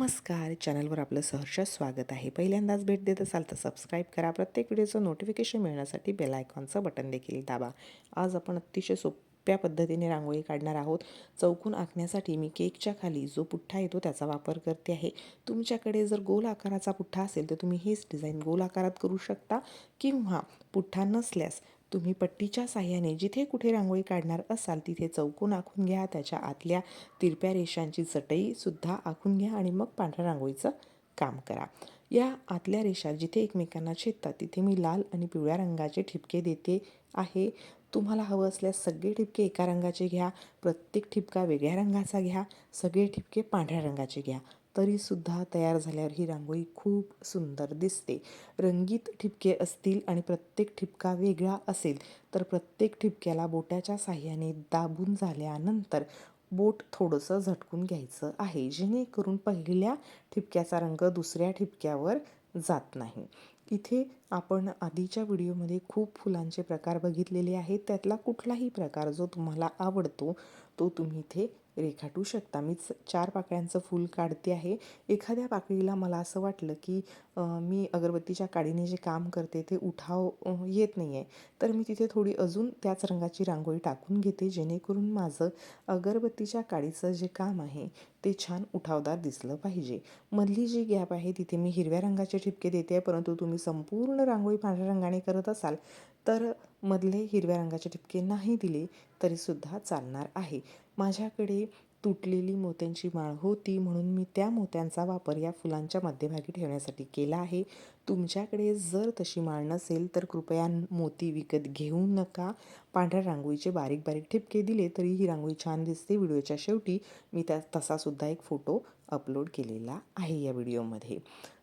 नमस्कार. चॅनलवर आपलं सहर्ष स्वागत आहे. पहिल्यांदाच भेट देत असाल तर सबस्क्राईब करा. प्रत्येक व्हिडिओचं नोटिफिकेशन मिळण्यासाठी बेल आयकॉनचं बटन देखील दाबा. आज आपण अतिशय सोप्या पद्धतीने रांगोळी काढणार आहोत. चौकून आखण्यासाठी मी केकच्या खाली जो पुठ्ठा येतो त्याचा वापर करते आहे. तुमच्याकडे जर गोल आकाराचा पुठ्ठा असेल तर तुम्ही हेच डिझाईन गोल आकारात करू शकता किंवा पुठ्ठा नसल्यास तुम्ही पट्टीच्या साह्याने जिथे कुठे रांगोळी काढणार असाल तिथे चौकोन आखून घ्या त्याच्या आतल्या तिरप्या रेषांची चटईसुद्धा आखून घ्या आणि मग पांढऱ्या रांगोळीचं काम करा. या आतल्या रेषा जिथे एकमेकांना छेदतात तिथे मी लाल आणि पिवळ्या रंगाचे ठिपके देते आहे. तुम्हाला हवं असल्यास सगळे ठिपके एका रंगाचे घ्या प्रत्येक ठिपका वेगळ्या रंगाचा घ्या सगळे ठिपके पांढऱ्या रंगाचे घ्या. तरीसुद्धा तयार झाल्यावर ही रांगोळी खूप सुंदर दिसते. रंगीत ठिपके असतील आणि प्रत्येक ठिपका वेगळा असेल तर प्रत्येक ठिपक्याला बोटाच्या साह्याने दाबून झाल्यानंतर बोट थोडंसं झटकून घ्यायचं आहे जेणेकरून पहिल्या ठिपक्याचा रंग दुसऱ्या ठिपक्यावर जात नाही. इथे आपण आधीच्या व्हिडिओमध्ये खूप फुलांचे प्रकार बघितलेले आहेत. त्यातला कुठलाही प्रकार जो तुम्हाला आवडतो तो तुम्ही इथे रेखाटू शकता. मी चार पाकळ्यांचं फूल काढते आहे. एखाद्या पाकळीला मला असं वाटलं की मी अगरबत्तीच्या काडीने जे काम करते ते उठाव येत नाही आहे तर मी तिथे थोडी अजून त्याच रंगाची रांगोळी टाकून घेते जेणेकरून माझं अगरबत्तीच्या काडीचं जे काम आहे ते छान उठावदार दिसलं पाहिजे. मधली जी गॅप आहे तिथे मी हिरव्या रंगाचे ठिपके देते आहे परंतु तुम्ही संपूर्ण रांगोळी पांढऱ्या रंगाने करत असाल तर मधले हिरव्या रंगाचे ठिपके नाही दिले तरीसुद्धा चालणार आहे. माझ्याकडे तुटलेली मोत्यांची माळ होती म्हणून मी त्या मोत्यांचा वापर या फुलांच्या मध्यभागी ठेवण्यासाठी केला आहे. तुमच्याकडे जर तशी माळ नसेल तर कृपया मोती विकत घेऊ नका. पांढऱ्या रांगोळीचे बारीक बारीक ठिपके दिले तरी ही रांगोळी छान दिसते. व्हिडिओच्या शेवटी मी त्या तसासुद्धा एक फोटो अपलोड केलेला आहे या व्हिडिओमध्ये.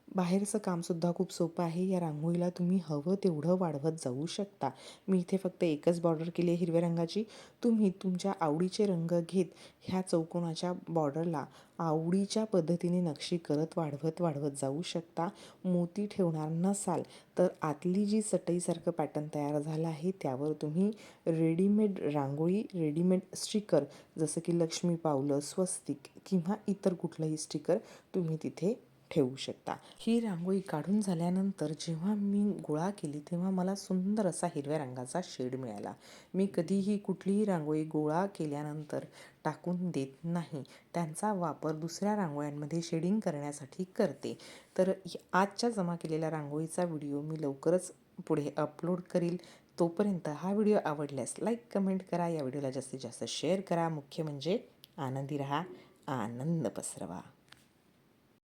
बाहेरचं कामसुद्धा खूप सोपं आहे. या रांगोळीला तुम्ही हवं तेवढं वाढवत जाऊ शकता. मी इथे फक्त एकच बॉर्डर केली आहे हिरव्या रंगाची. तुम्ही तुमच्या आवडीचे रंग घेत ह्या चौकोनाच्या बॉर्डरला आवडीच्या पद्धतीने नक्षी करत वाढवत वाढवत जाऊ शकता. मोती ठेवणार नसाल तर आतली जी चटईसारखं पॅटर्न तयार झालं आहे त्यावर तुम्ही रेडीमेड रांगोळी रेडीमेड स्टिकर जसं की लक्ष्मी पावलं स्वस्तिक किंवा इतर कुठलंही स्टिकर तुम्ही तिथे ठेवू शकता. ही रांगोळी काढून झाल्यानंतर जेव्हा मी गोळा केली तेव्हा मला सुंदर असा हिरव्या रंगाचा शेड मिळाला. मी कधीही कुठलीही रांगोळी गोळा केल्यानंतर टाकून देत नाही. त्यांचा वापर दुसऱ्या रांगोळ्यांमध्ये शेडिंग करण्यासाठी करते. तर आजच्या जमा केलेल्या रांगोळीचा व्हिडिओ मी लवकरच पुढे अपलोड करील. तोपर्यंत हा व्हिडिओ आवडल्यास लाईक कमेंट करा. या व्हिडिओला जास्तीत जास्त शेअर करा. मुख्य म्हणजे आनंदी रहा. आनंद पसरवा.